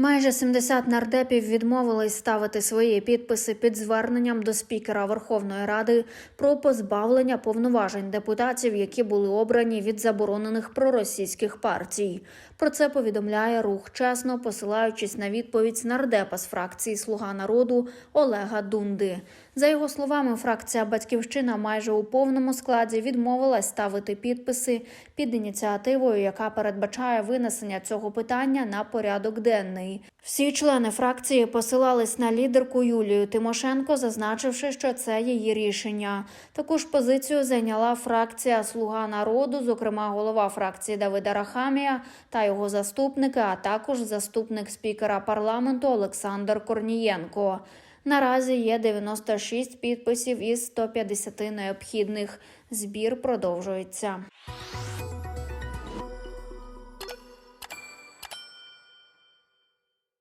Майже 70 нардепів відмовились ставити свої підписи під зверненням до спікера Верховної Ради про позбавлення повноважень депутатів, які були обрані від заборонених проросійських партій. Про це повідомляє рух чесно, посилаючись на відповідь нардепа з фракції Слуга народу Олега Дунди. За його словами, фракція Батьківщина майже у повному складі відмовилась ставити підписи під ініціативою, яка передбачає винесення цього питання на порядок денний. Всі члени фракції посилались на лідерку Юлію Тимошенко, зазначивши, що це її рішення. Таку ж позицію зайняла фракція Слуга народу, зокрема голова фракції Давида Рахамія та його заступники, а також заступник спікера парламенту Олександр Корнієнко. Наразі є 96 підписів із 150 необхідних. Збір продовжується.